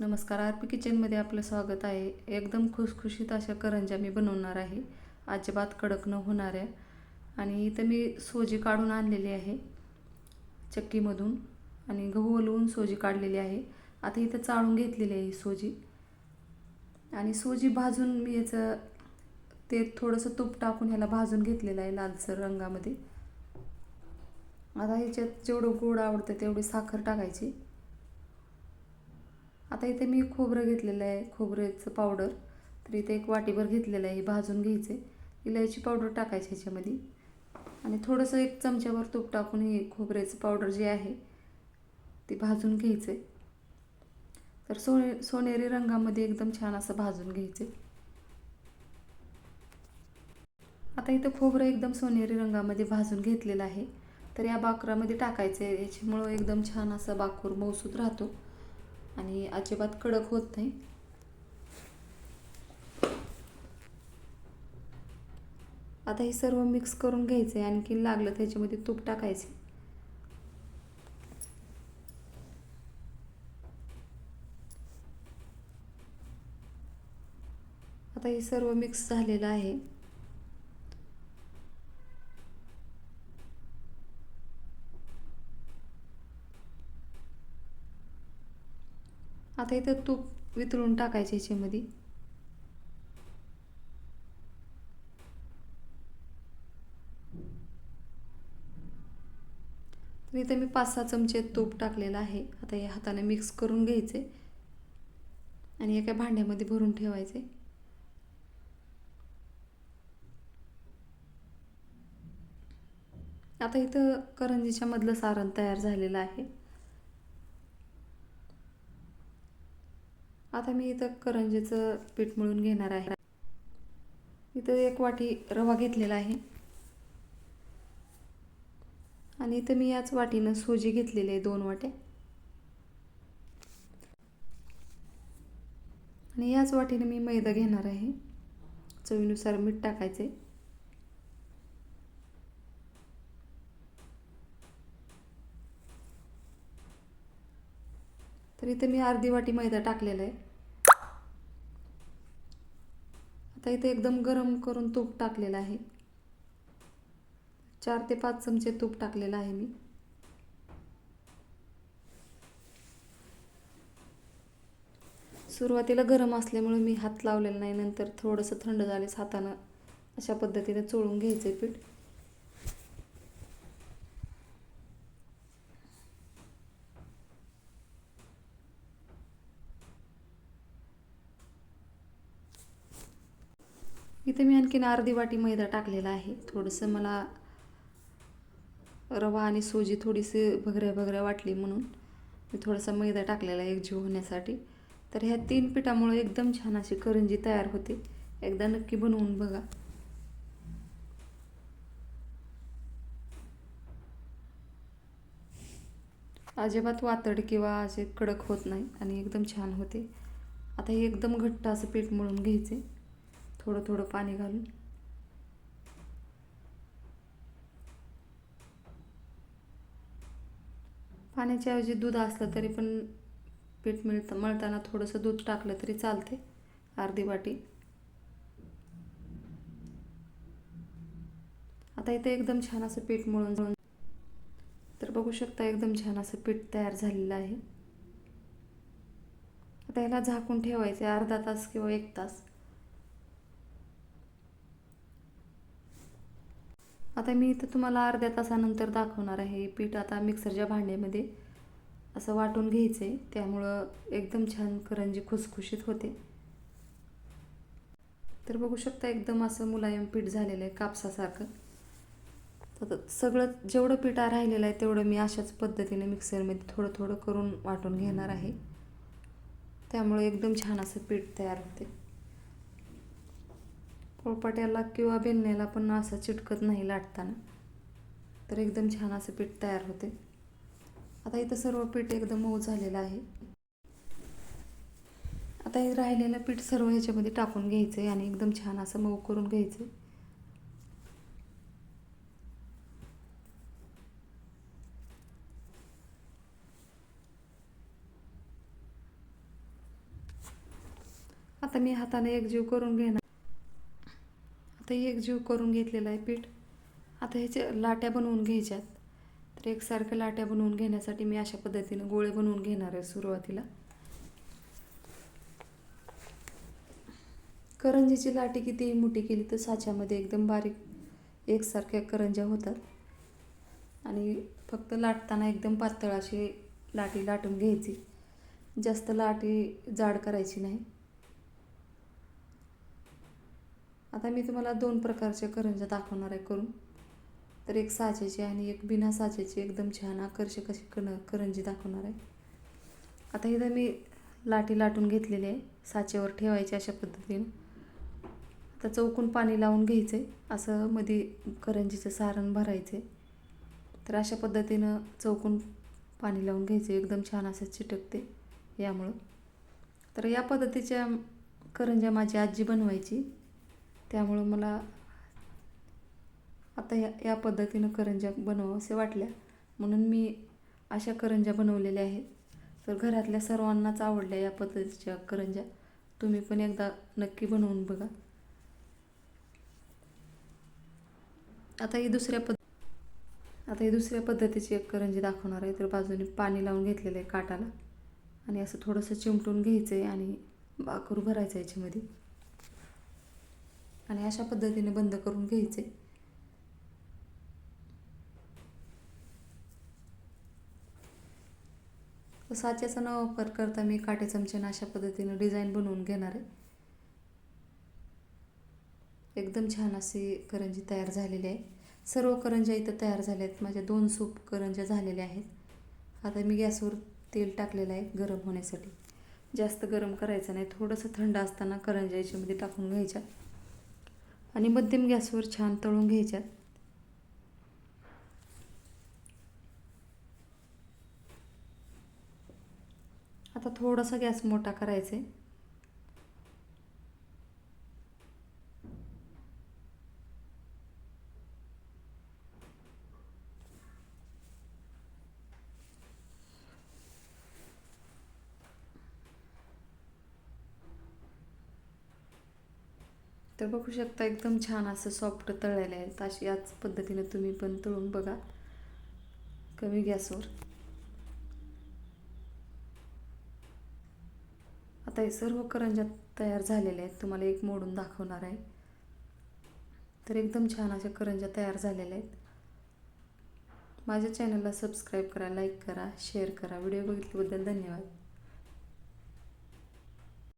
नमस्कार R P किचनमध्ये आपलं स्वागत आहे. एकदम खुसखुशीत अशा करंज्या मी बनवणार आहे. अजिबात कडक न होणाऱ्या. आणि इथं मी सोजी काढून आणलेली आहे चक्कीमधून. आणि गहू ओलवून सोजी काढलेली आहे. आता इथं चाळून घेतलेली आहे ही सोजी. आणि सोजी भाजून मी याचं ते थोडंसं तूप टाकून ह्याला भाजून घेतलेलं आहे लालसर रंगामध्ये. आता ह्याच्यात जेवढं गोड आवडतं तेवढी साखर टाकायची. आता इथे मी खोबरं घेतलेलं आहे खोबऱ्याचं पावडर तर इथे एक वाटीभर घेतलेलं आहे भाजून घ्यायचे. इलायची पावडर टाकायची ह्याच्यामध्ये. आणि थोडंसं एक चमच्यावर तूप टाकून हे खोबऱ्याचं पावडर जे आहे ते भाजून घ्यायचे. तर सोने सोनेरी रंगामध्ये एकदम छान असं भाजून घ्यायचे. आता इथं खोबरं एकदम सोनेरी रंगामध्ये भाजून घेतलेलं आहे. तर या बाकरामध्ये आहे याच्यामुळं एकदम छान असं बाकूर मौसूद राहतो. आणि अजिबात कडक होत नाही. आता हे सर्व मिक्स करून घ्यायचं आहे आणखी लागलं त्याच्यामध्ये तूप टाकायचे. आता हे सर्व मिक्स झालेलं आहे. आता इथं तूप वितळून टाकायचे याच्यामध्ये. तर इथं मी पाच सहा चमचे तूप टाकलेलं आहे. आता या हाताने मिक्स करून घ्यायचे. आणि एका भांड्यामध्ये भरून ठेवायचे. आता इथं करंजीच्या मधलं सारण तयार झालेलं आहे. आता मी इथं करंजीचं पीठ मळून घेणार आहे. इथं एक वाटी रवा घेतलेला आहे. आणि इथं मी याच वाटीनं सोजी घेतलेली आहे दोन वाट्या. आणि याच वाटीनं मी मैदा घेणार आहे. चवीनुसार मीठ टाकायचे तर इथं मी अर्धी वाटी मैदा टाकलेला आहे. तर इथे एकदम गरम करून तूप टाकलेलं आहे. चार ते पाच चमचे तूप टाकलेलं आहे मी. सुरुवातीला गरम असल्यामुळे मी हात लावलेला नाही नंतर थोडंसं थंड झालेस हातानं अशा पद्धतीने चोळून घ्यायचं आहे पीठ. इथे मी आणखीन अर्धी वाटी मैदा टाकलेला आहे. थोडंसं मला रवा आणि सोजी थोडीशी भगऱ्या भगऱ्या वाटली म्हणून मी थोडासा मैदा टाकलेला आहे एकजीव होण्यासाठी. तर ह्या तीन पिठामुळे एकदम छान अशी करंजी तयार होते. एकदा नक्की बनवून बघा. अजिबात वातड किंवा असे कडक होत नाही आणि एकदम छान होते. आता हे एकदम घट्ट असं पीठ मळून घ्यायचे. थोडं थोडं पाणी घालून. पाण्याच्या ऐवजी दूध असलं तरी पण पीठ मिळतं मळताना थोडंसं दूध टाकलं तरी चालते अर्धी वाटी. आता इथे एकदम छान असं पीठ मळून तर बघू शकता एकदम छान असं पीठ तयार झालेलं आहे. आता याला झाकून ठेवायचं अर्धा तास किंवा एक तास. आता मी इथं तुम्हाला अर्ध्या तासानंतर दाखवणार आहे. पीठ आता मिक्सरच्या भांड्यामध्ये असं वाटून घ्यायचं आहे त्यामुळं एकदम छान करंजी खुसखुशीत होते. तर बघू शकता एकदम असं मुलायम पीठ झालेलं आहे कापसासारखं. तर सगळं जेवढं पीठ राहिलेलं आहे तेवढं मी अशाच पद्धतीने मिक्सरमध्ये थोडं थोडं करून वाटून घेणार आहे. त्यामुळे एकदम छान असं पीठ तयार होते. पोळपाट्याला किंवा बेलण्याला पण असं चिटकत नाही लाटताना. तर एकदम छान असं पीठ तयार होते. आता इथं सर्व पीठ एकदम मऊ झालेलं आहे. आता हे राहिलेलं पीठ सर्व ह्याच्यामध्ये टाकून घ्यायचं आहे आणि एकदम छान असं मऊ करून घ्यायचं आहे आता मी हाताने एकजीव करून घेणार. आता एकजीव करून घेतलेलं आहे पीठ. आता ह्याच्या लाट्या बनवून घ्यायच्यात. तर एकसारख्या लाट्या बनवून घेण्यासाठी मी अशा पद्धतीनं गोळे बनवून घेणार आहे सुरुवातीला. करंजीची लाटी कितीही मोठी केली तर साच्यामध्ये एकदम बारीक एकसारख्या करंज्या होतात. आणि फक्त लाटताना एकदम पातळ अशी लाटी लाटून घ्यायची. जास्त लाटी जाड करायची नाही. आता मी तुम्हाला दोन प्रकारच्या करंज्या दाखवणार आहे करून. तर एक साचेची आणि एक बिना साचेची एकदम छान आकर्षक अशी कण करंजी दाखवणार आहे. आता इथं मी लाटी लाटून घेतलेली आहे. साचेवर ठेवायची अशा पद्धतीनं. आता चौकून पाणी लावून घ्यायचं आहे असं मध्ये करंजीचं सारण भरायचं आहे तर अशा पद्धतीनं चौकून पाणी लावून घ्यायचं एकदम छान असं चिटकते यामुळं. तर या पद्धतीच्या करंज्या माझी आजी बनवायची. त्यामुळं मला आता या या पद्धतीनं करंज्या बनवावं असे वाटल्या. म्हणून मी अशा करंज्या बनवलेल्या आहेत. तर घरातल्या सर्वांनाच आवडल्या या पद्धतीच्या करंज्या. तुम्ही पण एकदा नक्की बनवून बघा. आता ही दुसऱ्या पद्ध आता ही दुसऱ्या पद्धतीची एक करंजी दाखवणार आहे. तर बाजूने पाणी लावून घेतलेलं आहे काटाला. आणि असं थोडंसं चिमटून घ्यायचं आहे आणि बाकरू भरायचं याच्यामध्ये. आणि अशा पद्धतीने बंद करून घ्यायचे. साच्याचा न वापर करता मी काटे चमच्यानं अशा पद्धतीनं डिझाईन बनवून घेणार आहे. एकदम छान अशी करंजी तयार झालेली आहे. सर्व करंज्या इथं तयार झाल्या आहेत माझ्या दोन सूप करंज्या झालेल्या आहेत. आता मी गॅसवर तेल टाकलेलं आहे गरम होण्यासाठी. जास्त गरम करायचं नाही. थोडंसं थंड असताना करंज्या याच्यामध्ये टाकून घ्यायच्या. आणि मध्यम गॅसवर छान तळून घ्यायच्यात. आता थोडासा गॅस मोठा करायचा आहे तर बघू शकता एकदम छान असं सॉफ्ट तळलेलं आहे. तर अशी याच पद्धतीनं तुम्ही पण तळून बघा. कमी गॅसवर. आता हे सर्व करंज्या तयार झालेल्या आहेत. तुम्हाला एक मोडून दाखवणार आहे. तर एकदम छान अशा करंज्या तयार झालेल्या आहेत. माझ्या चॅनलला सबस्क्राईब करा लाईक करा शेअर करा. व्हिडिओ बघितल्याबद्दल धन्यवाद.